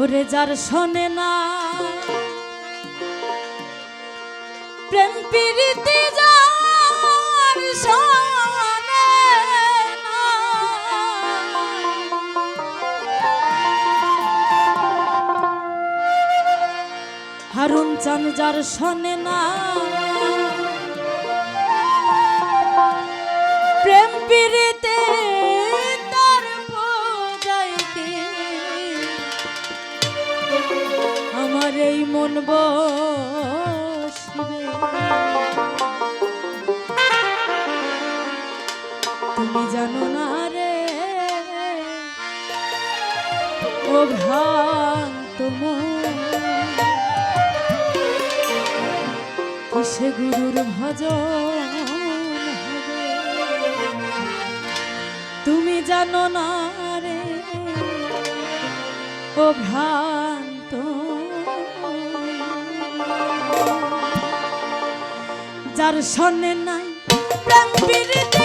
ওরে যার শোনে না, প্রেম প্রীতি যার শোনে না। হারুন চান যার শোনে না, প্রেম প্রীতি মন বসবে। তুমি জানো না রে, ও ভ্রান্ত কিসে গুরুর ভজন তুমি জানো না রে, ও ভ্রান্ত যার সনে নাই। প্রেম